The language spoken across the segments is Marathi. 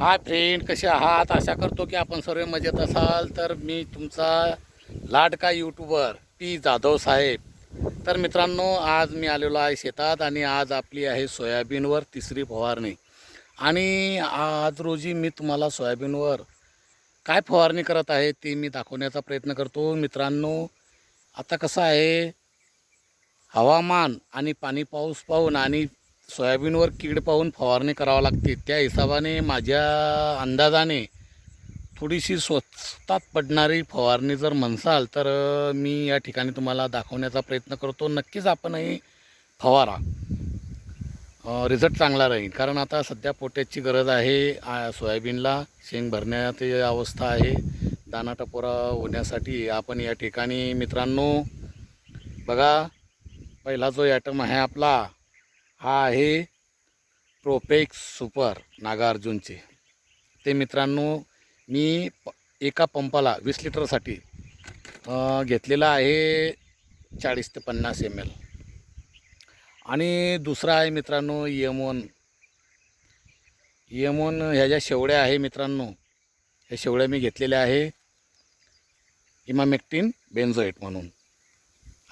हाय फ्रेंड कसे आहात? आशा करतो की आपण सर्व मजेत असाल. तर मी तुमचा लाडका यूट्यूबर पी जाधव साहेब. तर मित्रांनो आज मी आलेलो आहे शेतात आणि आज आपली आहे सोयाबीनवर तिसरी फवारणी. आणि आज रोजी मी तुम्हाला सोयाबीनवर काय फवारणी करत आहे ते मी दाखवण्याचा प्रयत्न करतो. मित्रांनो आता कसं आहे? हवामान आणि पाणी पाऊस पाहून आणि सोयाबीनवर कीड पाहून फवारणी करावं लागते. त्या हिशोबाने माझ्या अंदाजाने थोडीशी स्वस्तात पडणारी फवारणी जर म्हणसाल तर मी या ठिकाणी तुम्हाला दाखवण्याचा प्रयत्न करतो. नक्कीच आपणही फवारा. रिझल्ट चांगला राहील. कारण आता सध्या पोट्याची गरज आहे. सोयाबीनला शेंग भरण्यात अवस्था आहे. दाना टपोरा होण्यासाठी आपण या ठिकाणी मित्रांनो बघा पहिला जो ॲटम आहे आपला हा आहे प्रोपेक्स सुपर नागार्जुनचे. ते मित्रांनो मी प एका पंपाला वीस लिटरसाठी घेतलेला आहे चाळीस ते पन्नास एम एल आणि दुसरा आहे मित्रांनो यमोन यमोन ह्या ज्या शेवड्या आहे मित्रांनो ह्या शेवड्या मी घेतलेल्या आहे इमामेक्टिन बेन्झोएट म्हणून.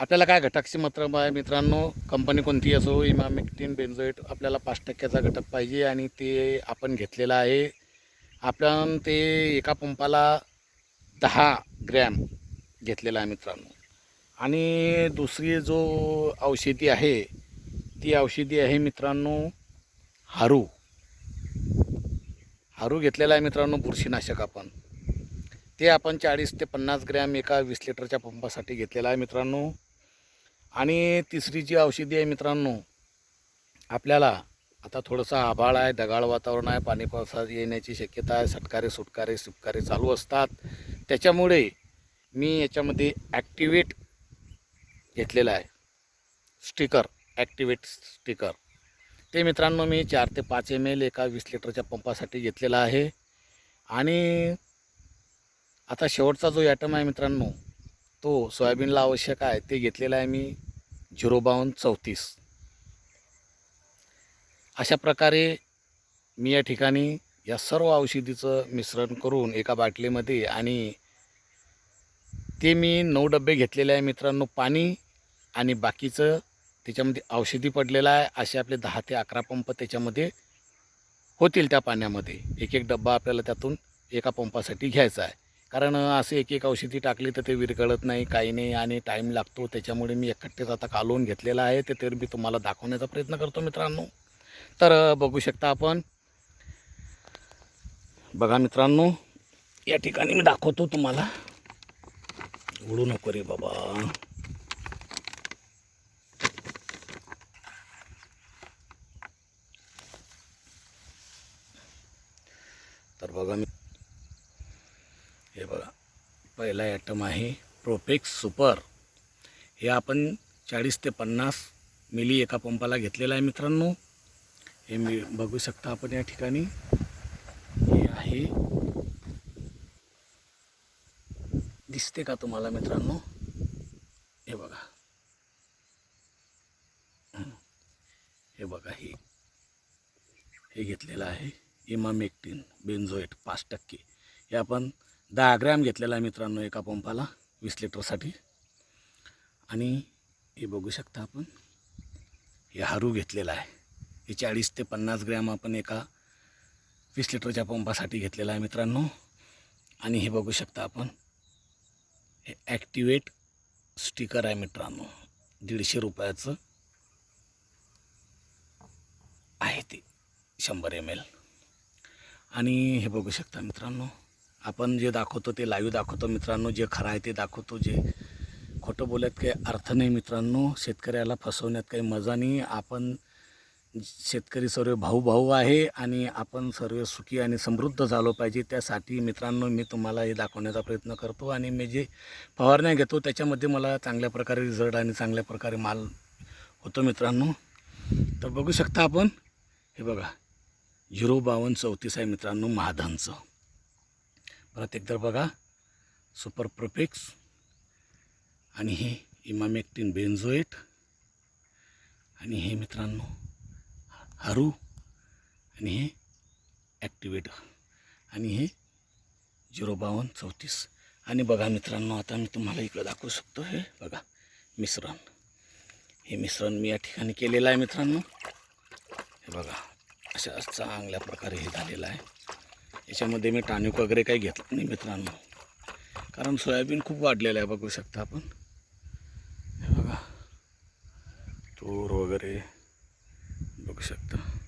आपल्याला काय घटकची मात्र मित्रांनो कंपनी कोणती असो इमामिक्टीन बेन्झोएट आपल्याला पाच टक्क्याचा घटक पाहिजे आणि ते आपण घेतलेलं आहे. आपण ते एका पंपाला दहा ग्रॅम घेतलेला आहे मित्रांनो. आणि दुसरी जो औषधी आहे ती औषधी आहे मित्रांनो हारू. हारू घेतलेला आहे मित्रांनो बुरशीनाशक आपण. ते आपण चाळीस ते पन्नास ग्रॅम एका वीस लिटरच्या पंपासाठी घेतलेला आहे मित्रांनो. आणि तिसरी जी औषधी आहे मित्रांनो आपल्याला आता थोडंसं आभाळ आहे ढगाळ वातावरण आहे पाणी पावसात येण्याची शक्यता आहे सटकारे सुटकारे सुटकारे चालू असतात. त्याच्यामुळे मी याच्यामध्ये ॲक्टिवेट घेतलेलं आहे. Sticker activate sticker. ते मित्रांनो मी चार ते पाच एम एल एका वीस लिटरच्या पंपासाठी घेतलेला आहे. आणि आता शेवटचा जो ॲटम आहे मित्रांनो तो सोयाबीनला आवश्यक आहे ते घेतलेला आहे मी झिरो बावन्न चौतीस. अशा प्रकारे मी या ठिकाणी या सर्व औषधीचं मिश्रण करून एका बाटलीमध्ये आणि ते मी नऊ डबे घेतलेले आहे मित्रांनो पाणी आणि बाकीचं त्याच्यामध्ये औषधी पडलेलं आहे असे आपले दहा ते अकरा पंप त्याच्यामध्ये होतील त्या पाण्यामध्ये. एक एक डब्बा आपल्याला त्यातून एका पंपासाठी घ्यायचा आहे. कारण असे एक एक औषधी टाकली तर ते विरघळत नाही काही नाही आणि टाईम लागतो. त्याच्यामुळे मी एकट्टेच आता कालवून घेतलेला आहे. ते तर मी तुम्हाला दाखवण्याचा प्रयत्न करतो मित्रांनो. तर बघू शकता आपण. बघा मित्रांनो या ठिकाणी मी दाखवतो तुम्हाला. उडू नको रे बाबा. तर बघा मी पहिला ॲटम आहे प्रोपेक्स सुपर हे आपण चाळीस ते पन्नास मिली एका पंपाला घेतलेलं आहे मित्रांनो. हे मी बघू शकता आपण या ठिकाणी. हे आहे. दिसते का तुम्हाला मित्रांनो? हे बघा. हे. बघा हे. हे घेतलेलं आहे. इमामेक्टिन बेन्झोएट पाच टक्के. हे आपण दहा ग्रॅम घेतलेला आहे मित्रांनो एका पंपाला वीस लिटरसाठी. आणि हे बघू शकता आपण हे हारू घेतलेलं आहे. हे चाळीस ते पन्नास ग्रॅम आपण एका वीस लिटरच्या पंपासाठी घेतलेला आहे मित्रांनो. आणि हे बघू शकता आपण हे ॲक्टिवेट स्टिकर आहे मित्रांनो. दीडशे रुपयाचं आहे ते शंभर एम एल आणि हे बघू शकता मित्रांनो आपण जे दाखवतो ते लाईव्ह दाखवतो. मित्रांनो जे खरं आहे ते दाखवतो. जे खोटं बोलत काही अर्थ नाही मित्रांनो. शेतकऱ्याला फसवण्यात काही मजा नाही. आपण शेतकरी सर्व भाऊ भाऊ आहे आणि आपण सर्व सुखी आणि समृद्ध झालो पाहिजे. त्यासाठी मित्रांनो मी तुम्हाला हे दाखवण्याचा प्रयत्न करतो आणि मी जे फवारण्या घेतो त्याच्यामध्ये मला चांगल्या प्रकारे रिझल्ट आणि चांगल्या प्रकारे माल होतो मित्रांनो. तर बघू शकता आपण. हे बघा. झिरो बावन्न चौतीस आहे मित्रांनो महाधनचं. परत एकदा बघा. सुपर प्रोपेक्स आणि हे इमामेक्टिन बेन्झोएट आणि हे मित्रांनो हरू आणि हे ॲक्टिवेट आणि हे झिरो बावन्न चौतीस. आणि बघा मित्रांनो आता मी तुम्हाला इकडं दाखवू शकतो हे बघा मिश्रण. हे मिश्रण मी या ठिकाणी केलेलं आहे मित्रांनो. हे बघा अशा चांगल्या प्रकारे हे झालेलं आहे. याच्यामध्ये मी टाणूक वगैरे काही घेतलं नाही मित्रांनो. कारण सोयाबीन खूप वाढलेलं आहे बघू शकता आपण. हे बघा. तूर वगैरे बघू शकता.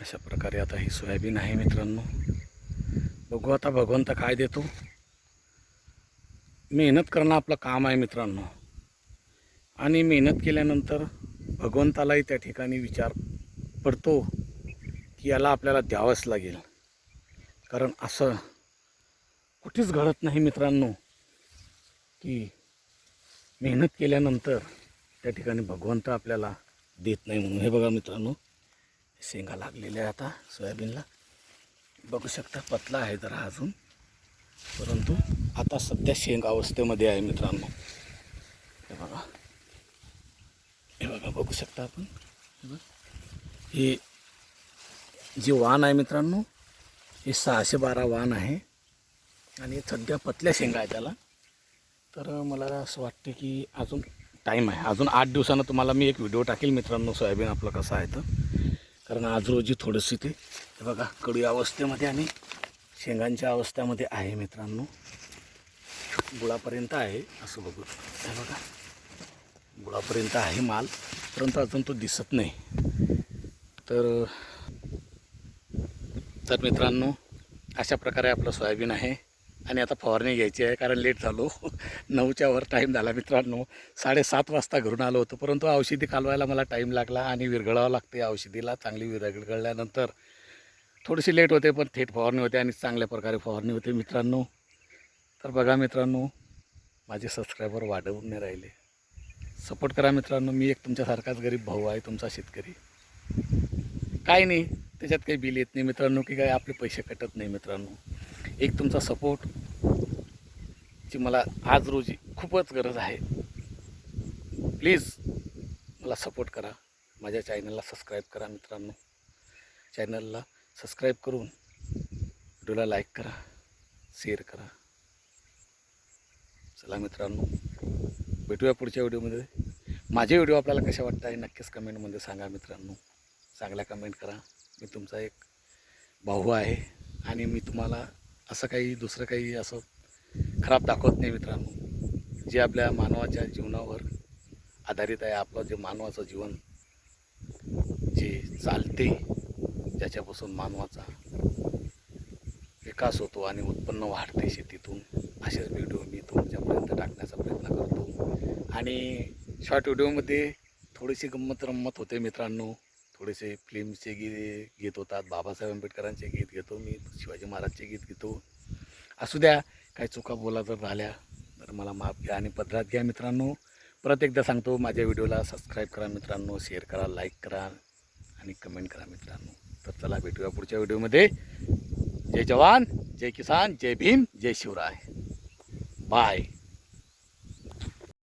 अशा प्रकारे आता ही सोयाबीन आहे मित्रांनो. बघू आता भगवंत काय देतो. मेहनत करणं आपलं काम आहे मित्रांनो. आणि मेहनत केल्यानंतर भगवंतालाही त्या ठिकाणी विचार पडतो. की याला आपल्याला द्यावंच लागेल. कारण असं कुठेच घडत नाही मित्रांनो की मेहनत केल्यानंतर त्या ठिकाणी भगवंत आपल्याला देत नाही म्हणून. हे बघा मित्रांनो शेंगा लागलेल्या आहे आता सोयाबीनला. बघू शकता पतला आहे जरा अजून. परंतु आता सध्या शेंगा अवस्थेमध्ये आहे मित्रांनो. हे बघा. हे बघा बघू शकता आपण. हे जे वाण आहे मित्रांनो हे सहाशे बारा वाण आहे आणि सध्या पतल्या शेंगा आहे त्याला. तर मला असं वाटते की अजून टाईम आहे. अजून आठ दिवसानं तुम्हाला मी एक व्हिडिओ टाकेल मित्रांनो सोयाबीन आपलं कसं आहे तर. कारण आज रोजी थोडंशी ते बघा कडू अवस्थेमध्ये आणि शेंगांच्या अवस्थेमध्ये आहे मित्रांनो. गुळापर्यंत आहे असं बघू. हे बघा गुळापर्यंत आहे माल परंतु अजून तो दिसत नाही. तर तर मित्रांनो अशा प्रकारे आपलं सोयाबीन आहे आणि आता फवारणी घ्यायची आहे कारण लेट झालो. नऊच्या वर टाईम झाला मित्रांनो. साडेसात वाजता घरून आलो होतो परंतु औषधी कालवायला मला टाईम लागला आणि विरघळावं लागते औषधीला. चांगली विरघळल्यानंतर थोडीशी लेट होते पण थेट फवारणी होते आणि चांगल्या प्रकारे फवारणी होते मित्रांनो. तर बघा मित्रांनो माझे सबस्क्रायबर वाढवून नाही राहिले. सपोर्ट करा मित्रांनो मी एक तुमच्यासारखाच गरीब भाऊ आहे तुमचा शेतकरी. काय नाही. त्याच्यात काही बिल येत नाही मित्रांनो की काय आपले पैसे कटत नाही मित्रांनो. एक तुमचा सपोर्ट ची मला आज रोजी खूपच गरज आहे. प्लीज मला सपोर्ट करा. माझ्या चॅनलला सबस्क्राईब करा मित्रांनो. चॅनलला सबस्क्राईब करून व्हिडिओला लाईक करा शेअर करा. चला मित्रांनो भेटूया पुढच्या व्हिडिओमध्ये माझे व्हिडिओ आपल्याला कशा वाटत आहे नक्कीच कमेंटमध्ये सांगा मित्रांनो. चांगल्या कमेंट करा. मी तुमचा एक भाऊ आहे आणि मी तुम्हाला असं काही दुसरं काही असं खराब दाखवत नाही मित्रांनो. जे आपल्या मानवाच्या जीवनावर आधारित आहे आपलं जे मानवाचं जीवन जे चालते ज्याच्यापासून मानवाचा विकास होतो आणि उत्पन्न वाढते शेतीतून असेच व्हिडिओ मी तुमच्यापर्यंत टाकण्याचा प्रयत्न करतो. आणि शॉर्ट व्हिडिओमध्ये थोडीशी गंमत रम्मत होते मित्रांनो. थोडेसे फिल्मचे गीत गीत होतात बाबासाहेब आंबेडकरांचे गीत घेतो मी शिवाजी महाराजचे गीत घेतो. असू द्या काही चुका बोला जर झाल्या तर मला माफ घ्या आणि पदरात घ्या मित्रांनो. परत एकदा सांगतो माझ्या व्हिडिओला सबस्क्राईब करा मित्रांनो शेअर करा लाईक करा आणि कमेंट करा मित्रांनो. तर चला भेटूया पुढच्या व्हिडिओमध्ये. जय जवान जय किसान जय भीम जय शिवराय. बाय